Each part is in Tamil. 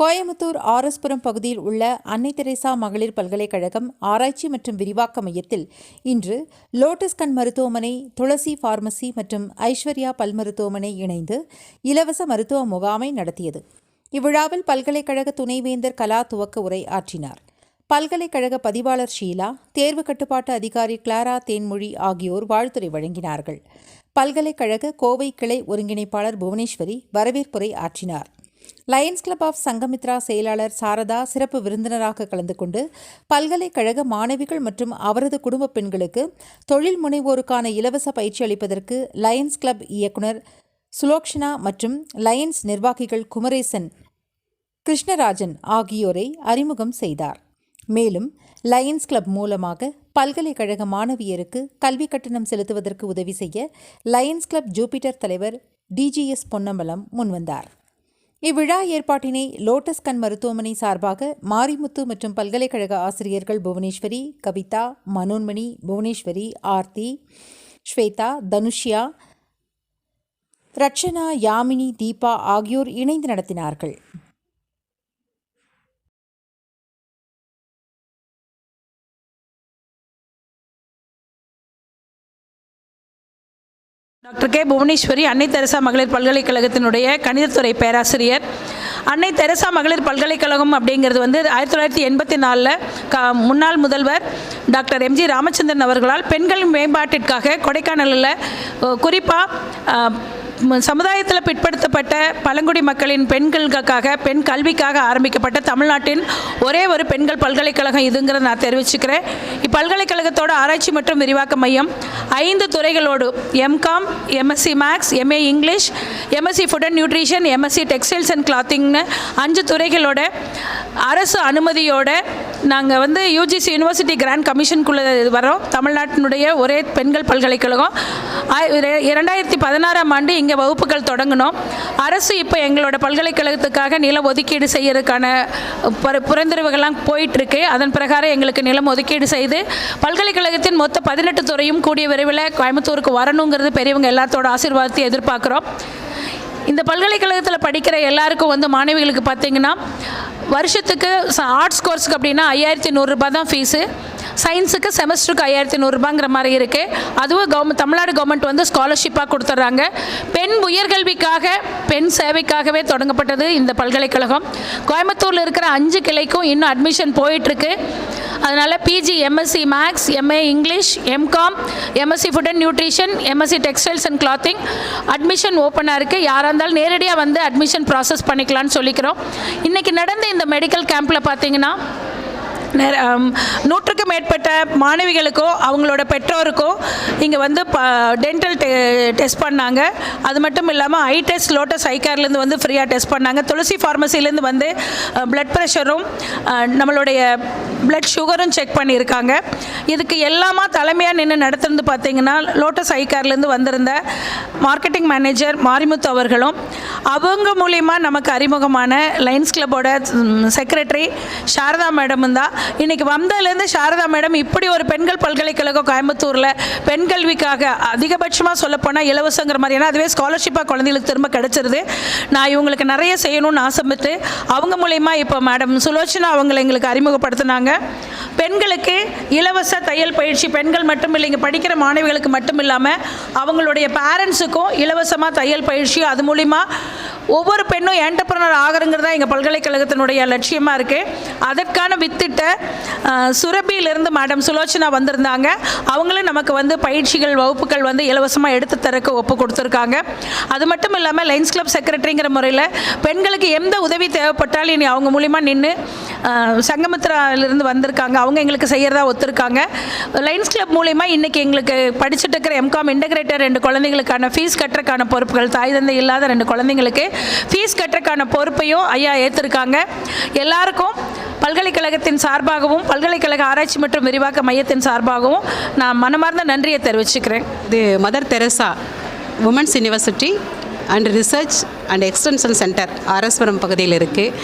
கோயமுத்தூர் ஆர்எஸ்புரம் பகுதியில் உள்ள அன்னை தெரேசா மகளிர் பல்கலைக்கழகம் ஆராய்ச்சி மற்றும் விரிவாக்க மையத்தில் இன்று லோட்டஸ் கண் மருத்துவமனை துளசி பார்மசி மற்றும் ஐஸ்வர்யா பல் மருத்துவமனை இணைந்து இலவச மருத்துவ முகாமை நடத்தியது. இவ்விழாவில் பல்கலைக்கழக துணைவேந்தர் கலா துவக்க உரை ஆற்றினார். பல்கலைக்கழக பதிவாளர் ஷீலா தேர்வு கட்டுப்பாட்டு அதிகாரி கிளாரா தேன்மொழி ஆகியோர் வாழ்த்துரை வழங்கினார்கள். பல்கலைக்கழக கோவை கிளை ஒருங்கிணைப்பாளர் புவனேஸ்வரி வரவேற்புரை ஆற்றினார். லயன்ஸ் கிளப் ஆஃப் சங்கமித்ரா செயலாளர் சாரதா சிறப்பு விருந்தினராக கலந்து கொண்டு பல்கலைக்கழக மாணவிகள் மற்றும் அவரது குடும்ப பெண்களுக்கு தொழில் முனைவோருக்கான இலவச பயிற்சி அளிப்பதற்கு லயன்ஸ் கிளப் இயக்குனர் சுலோக்ஷனா மற்றும் லயன்ஸ் நிர்வாகிகள் குமரேசன் கிருஷ்ணராஜன் ஆகியோரை அறிமுகம் செய்தார். மேலும் லயன்ஸ் கிளப் மூலமாக பல்கலைக்கழக மாணவியருக்கு கல்வி கட்டணம் செலுத்துவதற்கு உதவி செய்ய லயன்ஸ் கிளப் ஜூபிட்டர் தலைவர் டிஜிஎஸ் பொன்னம்பலம் முன்வந்தார். இவ்விழா ஏற்பாட்டினை லோட்டஸ் கண் மருத்துவமனை சார்பாக மாரிமுத்து மற்றும் பல்கலைக்கழக ஆசிரியர்கள் புவனேஸ்வரி கவிதா மனோன்மணி புவனேஸ்வரி ஆர்த்தி ஸ்வேதா தனுஷ்யா ரட்சனா யாமினி தீபா ஆகியோர் இணைந்து நடத்தினார்கள். டாக்டர் கே புவனேஸ்வரி அன்னை தெரசா மகளிர் பல்கலைக்கழகத்தினுடைய கணிதத்துறை பேராசிரியர். அன்னை தெரசா மகளிர் பல்கலைக்கழகம் அப்படிங்கிறது வந்து ஆயிரத்தி தொள்ளாயிரத்தி எண்பத்தி நாலில் க முன்னாள் முதல்வர் டாக்டர் எம்ஜி ராமச்சந்திரன் அவர்களால் பெண்கள் மேம்பாட்டிற்காக கொடைக்கானலில் குறிப்பாக சமுதாயத்தில் பிற்படுத்தப்பட்ட பழங்குடி மக்களின் பெண்களுக்காக பெண் கல்விக்காக ஆரம்பிக்கப்பட்ட தமிழ்நாட்டின் ஒரே ஒரு பெண்கள் பல்கலைக்கழகம் இதுங்கிறத நான் தெரிவிச்சுக்கிறேன். இப்பல்கலைக்கழகத்தோட ஆராய்ச்சி மற்றும் விரிவாக்க மையம் ஐந்து துறைகளோடு MCom MSc maths MA English MSc food and nutrition MSc textiles and கிளாத்திங்னு அஞ்சு துறைகளோட அரசு அனுமதியோட நாங்கள் வந்து யூஜிசி யூனிவர்சிட்டி கிராண்ட் கமிஷனுக்குள்ளே வரோம் தமிழ்நாட்டினுடைய ஒரே பெண்கள் பல்கலைக்கழகம். இரண்டாயிரத்தி பதினாறாம் ஆண்டு இங்கே வகுப்புகள் தொடங்கினோம். அரசு இப்போ எங்களோட பல்கலைக்கழகத்துக்காக நிலம் ஒதுக்கீடு செய்யறதுக்கான புற- போயிட்டுருக்கு. அதன் பிரகாரம் எங்களுக்கு நிலம் ஒதுக்கீடு செய்து பல்கலைக்கழகத்தின் மொத்த பதினெட்டு துறையும் கூடிய விரைவில் கோயம்புத்தூருக்கு வரணுங்கிறது பெரியவங்க எல்லாத்தோட ஆசீர்வாதத்தை எதிர்பார்க்குறோம். இந்த பல்கலைக்கழகத்தில் படிக்கிற எல்லாருக்கும் வந்து மாணவிகளுக்கு பார்த்தீங்கன்னா வருஷத்துக்கு ஆர்ட்ஸ் கோர்ஸுக்கு அப்படின்னா ஐயாயிரத்தி நூறுரூபா தான் ஃபீஸு சயின்ஸுக்கு செமஸ்டருக்கு ஐயாயிரத்தி நூறுரூபாங்கிற மாதிரி இருக்குது அதுவும் கவர்மெண்ட் தமிழ்நாடு கவர்மெண்ட் வந்து ஸ்காலர்ஷிப்பாக கொடுத்துட்றாங்க பெண் உயர்கல்விக்காக பெண் சேவைக்காகவே தொடங்கப்பட்டது இந்த பல்கலைக்கழகம். கோயம்புத்தூரில் இருக்கிற அஞ்சு கிளைக்கும் இன்னும் அட்மிஷன் போயிட்டுருக்கு. அதனால் PG MSc maths MA English MCom MSc food and nutrition MSc textiles and clothing admission ஓப்பனாக இருக்குது யாராக இருந்தாலும் நேரடியாக வந்து அட்மிஷன் ப்ராசஸ் பண்ணிக்கலாம்னு சொல்லிக்கிறோம். இன்றைக்கி நடந்த இந்த மெடிக்கல் கேம்பில் பார்த்தீங்கன்னா நூற்றுக்கும் நூற்றுக்கு மேற்பட்ட மாணவிகளுக்கோ அவங்களோட பெற்றோருக்கோ இங்கே வந்து ப டென்டல் டெ டெஸ்ட் பண்ணாங்க. அது மட்டும் இல்லாமல் ஐ டெஸ்ட் லோட்டஸ் ஐகேர்லேருந்து வந்து ஃப்ரீயாக டெஸ்ட் பண்ணாங்க. துளசி ஃபார்மசிலேருந்து வந்து பிளட் ப்ரெஷரும் நம்மளுடைய பிளட் சுகரும் செக் பண்ணியிருக்காங்க. இதுக்கு எல்லாமா தலைமையாக நின்று நடத்துறது பார்த்தீங்கன்னா லோட்டஸ் ஐகேர்லேருந்து வந்திருந்த மார்க்கெட்டிங் மேனேஜர் மாரிமுத்து அவர்களும் அவங்க மூலிமா நமக்கு அறிமுகமான லைன்ஸ் கிளப்போட செக்ரட்டரி சாரதா மேடமும் தான். இன்னைக்கு வந்ததுலேருந்து சாரதா மேடம் இப்படி ஒரு பெண்கள் பல்கலைக்கழகம் கோயம்புத்தூரில் பெண் கல்விக்காக அதிகபட்சமாக சொல்லப்போனால் இலவசங்கிற மாதிரி. ஏன்னா அதுவே ஸ்காலர்ஷிப்பாக குழந்தைகளுக்கு திரும்ப கிடச்சிருது. நான் இவங்களுக்கு நிறைய செய்யணும்னு ஆசைப்பட்டு அவங்க மூலயமா இப்போ மேடம் சுலோச்சனா அவங்களை எங்களுக்கு அறிமுகப்படுத்தினாங்க. பெண்களுக்கு இலவச தையல் பயிற்சி பெண்கள் மட்டும் இல்லைங்க படிக்கிற மாணவிகளுக்கு மட்டும் இல்லாமல் அவங்களுடைய பேரண்ட்ஸுக்கும் இலவசமாக தையல் பயிற்சி அது மூலிமா ஒவ்வொரு பெண்ணும் என்டர்பிரனர் ஆகிறங்கிறது தான் எங்கள் பல்கலைக்கழகத்தினுடைய லட்சியமாக இருக்குது அதற்கான வித்திட்ட சுரபியிலிருந்து மேடம் சுலோச்சனா வந்திருந்தாங்க. அவங்களும் நமக்கு வந்து பயிற்சிகள் வகுப்புகள் வந்து இலவசமாக எடுத்து தரக்கு ஒப்பு கொடுத்துருக்காங்க. அது மட்டும் இல்லாமல் லைன்ஸ் கிளப் செக்ரட்டரிங்கிற முறையில் பெண்களுக்கு எந்த உதவி தேவைப்பட்டாலும் இனி அவங்க மூலிமா நின்று சங்கமித்ராலிருந்து வந்திருக்காங்க. அவங்க எங்களுக்கு செய்கிறதா ஒத்துருக்காங்க. லைன்ஸ் கிளப் மூலிமா இன்றைக்கி எங்களுக்கு படிச்சுட்டு இருக்கிற எம்காம் இன்டகிரேட்டர் ரெண்டு குழந்தைங்களுக்கான ஃபீஸ் கட்டுறக்கான பொறுப்புகள் தாய் தந்தை இல்லாத ரெண்டு குழந்தைங்களுக்கு ஃபீஸ் கட்டுறக்கான பொறுப்பையும் ஐயா ஏற்றிருக்காங்க எல்லாருக்கும் பல்கலைக்கழகத்தின் சார்பாகவும் பல்கலைக்கழக ஆராய்ச்சி மற்றும் விரிவாக்க மையத்தின் சார்பாகவும் நான் மனமார்ந்த நன்றியை தெரிவிச்சுக்கிறேன். இது Mother Teresa Women's University and Research and Extension Centre Araswaram பகுதியில் இருக்குது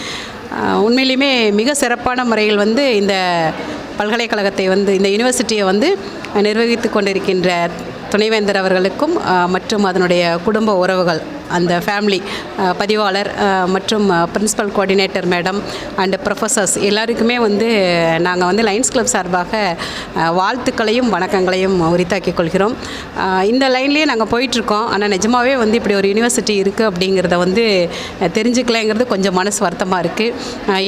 உண்மையிலுமே மிக சிறப்பான முறையில் வந்து இந்த பல்கலைக்கழகத்தை வந்து இந்த யூனிவர்சிட்டியை வந்து நிர்வகித்து கொண்டிருக்கின்ற துணைவேந்தர் அவர்களுக்கும் மற்றும் அதனுடைய குடும்ப உறவுகள். அந்த ஃபேமிலி பதிவாளர் மற்றும் principal coordinator madam and professors எல்லாருக்குமே வந்து நாங்கள் வந்து லைன்ஸ் கிளப் சார்பாக வாழ்த்துக்களையும் வணக்கங்களையும் உரித்தாக்கிக் கொள்கிறோம். இந்த லைன்லேயே நாங்கள் போயிட்டுருக்கோம். ஆனால் நிஜமாவே வந்து இப்படி ஒரு யூனிவர்சிட்டி இருக்குது அப்படிங்கிறத வந்து அஹ், தெரிஞ்சுக்கலைங்கிறது கொஞ்சம் மனசு வருத்தமாக இருக்குது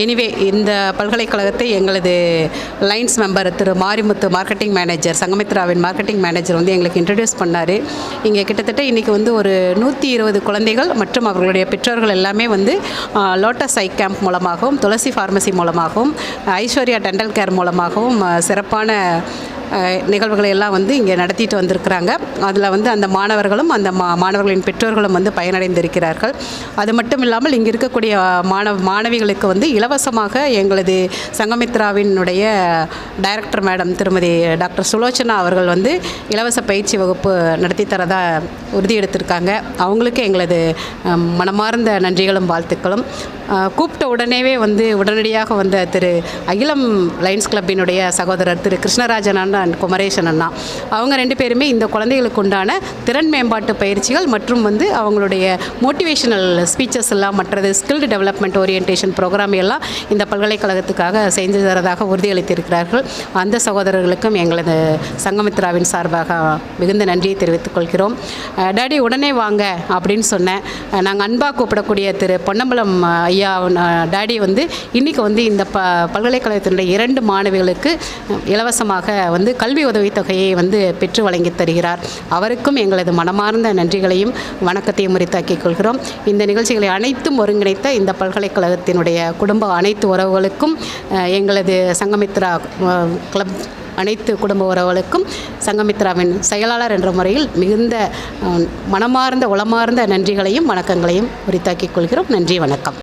எனிவே இந்த பல்கலைக்கழகத்தை எங்களது Lions member Thiru Marimuthu marketing manager சங்கமித்ராவின் marketing manager வந்து எங்களுக்கு இன்ட்ரடியூஸ் பண்ணார். இங்கே கிட்டத்தட்ட இன்றைக்கி வந்து ஒரு நூற்றி இருபது குழந்தைகள் மற்றும் அவர்களுடைய பெற்றோர்கள் எல்லாமே வந்து லோட்டஸ் ஐ கேம்ப் மூலமாகவும் துளசி ஃபார்மசி மூலமாகவும் ஐஸ்வர்யா டென்டல் கேர் மூலமாகவும் சிறப்பான நிகழ்வுகளை எல்லாம் வந்து இங்கே நடத்திட்டு வந்திருக்கிறாங்க. அதில் வந்து அந்த மாணவர்களும் அந்த மா மாணவர்களின் பெற்றோர்களும் வந்து பயனடைந்திருக்கிறார்கள். அது மட்டும் இல்லாமல் இங்கே இருக்கக்கூடிய மாணவ மாணவிகளுக்கு வந்து இலவசமாக எங்களது சங்கமித்ராவினுடைய director madam Thirumathi doctor Sulochana அவர்கள் வந்து இலவச பயிற்சி வகுப்பு நடத்தி தரதா உறுதி எடுத்திருக்காங்க அவங்களுக்கு எங்களது மனமார்ந்த நன்றிகளும் வாழ்த்துக்களும். கூப்பிட்ட உடனேவே வந்து உடனடியாக வந்த திரு அகிலம் லைன்ஸ் கிளப்பினுடைய சகோதரர் திரு கிருஷ்ணராஜன் அண்ணா அண்ட் குமரேசன் அண்ணா. அவங்க ரெண்டு பேருமே இந்த குழந்தைகளுக்கு உண்டான திறன் மேம்பாட்டு பயிற்சிகள் மற்றும் வந்து அவங்களுடைய மோட்டிவேஷனல் ஸ்பீச்சஸ் எல்லாம் மற்றது ஸ்கில்டு டெவலப்மெண்ட் ஓரியன்டேஷன் ப்ரோக்ராம் எல்லாம் இந்த பல்கலைக்கழகத்துக்காக செஞ்சு தரதாக உறுதியளித்திருக்கிறார்கள். அந்த சகோதரர்களுக்கும் எங்களது சங்கமித்ராவின் சார்பாக மிகுந்த நன்றியை தெரிவித்துக் கொள்கிறோம். டேடி டாடி உடனே வாங்க அப்படின்னு சொன்னேன். நாங்கள் அன்பாக கூப்பிடக்கூடிய திரு பொன்னம்பலம் ஐயா ஐயா டேடி வந்து இன்றைக்கி வந்து இந்த ப பல்கலைக்கழகத்தினுடைய இரண்டு மாணவிகளுக்கு இலவசமாக வந்து கல்வி உதவித்தொகையை வந்து பெற்று வழங்கி தருகிறார். அவருக்கும் எங்களது மனமார்ந்த நன்றிகளையும் வணக்கத்தையும் முறித்தாக்கிக் கொள்கிறோம். இந்த நிகழ்ச்சிகளை அனைத்தும் ஒருங்கிணைத்த இந்த பல்கலைக்கழகத்தினுடைய குடும்ப அனைத்து உறவுகளுக்கும் எங்களது சங்கமித்ரா கிளப் அனைத்து குடும்ப உறவுகளுக்கும் சங்கமித்ராவின் செயலாளர் என்ற முறையில் மிகுந்த மனமார்ந்த உளமார்ந்த நன்றிகளையும் வணக்கங்களையும் உரித்தாக்கிக் கொள்கிறோம். நன்றி வணக்கம்.